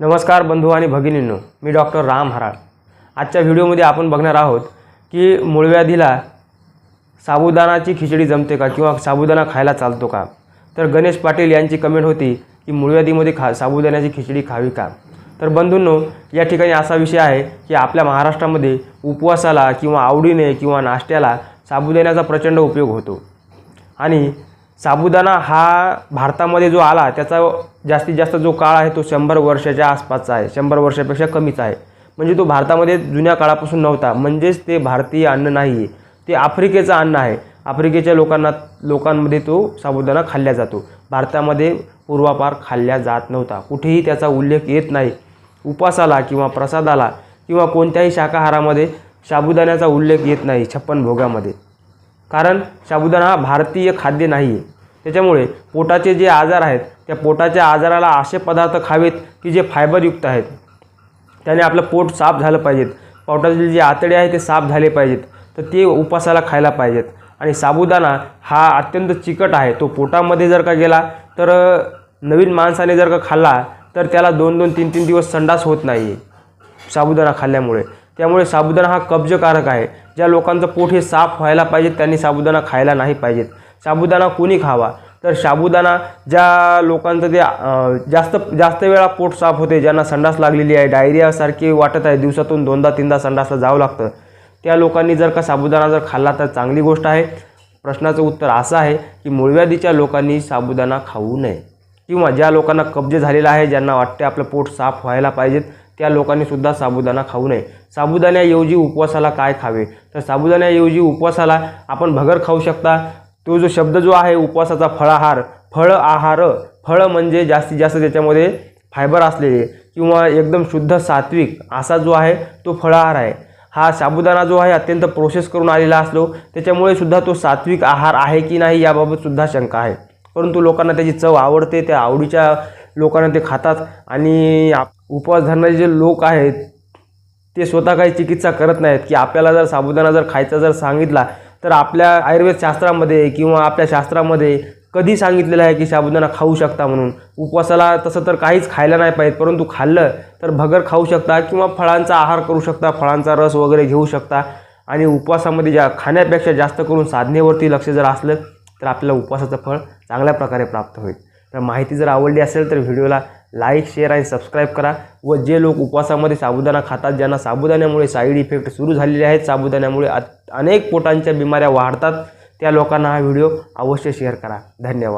नमस्कार बंधू आणि भगिनींनो मी डॉक्टर राम हराळ. आजच्या व्हिडिओमध्ये आपण बघणार आहोत की मूळव्याधीला साबुदाणाची खिचडी जमते का किंवा साबुदाणा खायला चालतो का? तर गणेश पाटील यांची कमेंट होती की मूळव्याधीमध्ये खा साबुदाण्याची खिचडी खावी का? तर बंधूंनो या ठिकाणी असा विषय आहे की आपल्या महाराष्ट्रामध्ये उपवासाला किंवा आवडीने किंवा नाश्त्याला साबुदाण्याचा प्रचंड उपयोग होतो. आणि साबुदाणा हा भारतामध्ये जो आला त्याचा जास्तीत जास्त जो काळ आहे तो शंभर वर्षाच्या आसपासचा आहे. शंभर वर्षापेक्षा कमीच आहे. म्हणजे तो भारतामध्ये जुन्या काळापासून नव्हता. म्हणजेच ते भारतीय अन्न नाही. आहे ते आफ्रिकेचं अन्न आहे. आफ्रिकेच्या लोकांना लोकांमध्ये तो साबुदाणा खाल्ला जातो. भारतामध्ये पूर्वापार खाल्ला जात नव्हता. कुठेही त्याचा उल्लेख येत नाही. उपासाला किंवा प्रसादाला किंवा कोणत्याही शाकाहारामध्ये साबुदाण्याचा उल्लेख येत नाही. छप्पन भोगामध्ये. कारण साबुदाणा हा भारतीय खाद्य नाही. आहे त्याच्यामुळे पोटाचे जे आजार आहेत त्या पोटाच्या आजाराला असे पदार्थ खावेत की जे फायबरयुक्त आहेत. त्याने आपलं पोट साफ झालं पाहिजेत. पोटातील जे आतडे आहेत ते साफ झाले पाहिजेत. तर ते उपासाला खायला पाहिजेत. आणि साबुदाणा हा अत्यंत चिकट आहे. तो पोटामध्ये जर का गेला तर नवीन माणसाने जर का खाल्ला तर त्याला दोन दोन तीन तीन दिवस संडास होत नाही आहे साबुदाणा खाल्ल्यामुळे. त्यामुळे साबुदाणा हा कब्जकारक आहे. ज्या लोकांचं पोट हे साफ व्हायला पाहिजेत त्यांनी साबुदाणा खायला नाही पाहिजेत. साबुदाणा कोणी खावा? तर साबुदाणा ज्या लोकांचं ते जास्त जास्त वेळा पोट साफ होते ज्यांना संडास लागलेली आहे डायरियासारखी वाटत आहे दिवसातून दोनदा तीनदा संडासला जावं लागतं. त्या लोकांनी जर का साबुदाणा जर खाल्ला तर चांगली गोष्ट आहे. प्रश्नाचं उत्तर असं आहे की मूळव्याधीच्या लोकांनी साबुदाणा खाऊ नये. किंवा ज्या लोकांना कब्ज झालेला आहे ज्यांना वाटते आपलं पोट साफ व्हायला पाहिजेत त्या लोकांनीसुद्धा साबुदाणा खाऊ नये. साबुदाण्याऐवजी उपवासाला काय खावे? तर साबुदाण्याऐवजी उपवासाला आपण भगर खाऊ शकता. तो जो शब्द जो आहे उपवासाचा फळाहार फळ आहार फळ म्हणजे जास्तीत जास्त त्याच्यामध्ये फायबर असलेले किंवा एकदम शुद्ध सात्विक असा जो आहे तो फळाहार आहे. हा साबुदाणा जो आहे अत्यंत प्रोसेस करून आलेला असलो त्याच्यामुळे सुद्धा तो सात्विक आहार आहे की नाही याबाबतसुद्धा शंका आहे. परंतु लोकांना त्याची चव आवडते त्या आवडीच्या लोकांना ते खातात. आणि आप- उपवास धरणारे जे लोक आहेत ते स्वतः काही चिकित्सा करत नाहीत. की आपल्याला जर साबुदाणा जर खायचा जर सांगितला तर आपल्या आयुर्वेद शास्त्रामध्ये किंवा आपल्या शास्त्रामध्ये कधी सांगितलेलं आहे की साबुदाणा खाऊ शकता म्हणून? उपवासाला तसं तर काहीच खायला नाही पाहिजे परंतु खाल्लं तर भगर खाऊ शकता किंवा फळांचा आहार करू शकता फळांचा रस वगैरे घेऊ शकता. आणि उपवासामध्ये ज्या खाण्यापेक्षा जास्त करून साधनेवरती लक्ष जर असलं तर आपल्याला उपवासाचं फळ चांगल्या प्रकारे प्राप्त होईल. तर माहिती जर आवडली असेल तर व्हिडिओला लाईक शेअर आणि सबस्क्राईब करा. व जे लोक उपवासामध्ये साबुदाणा खातात ज्यांना साबुदाण्यामुळे साईड इफेक्ट सुरू झालेले आहेत साबुदाण्यामुळे अनेक पोटांच्या बिमाऱ्या वाढतात त्या लोकांना हा व्हिडिओ अवश्य शेअर करा. धन्यवाद.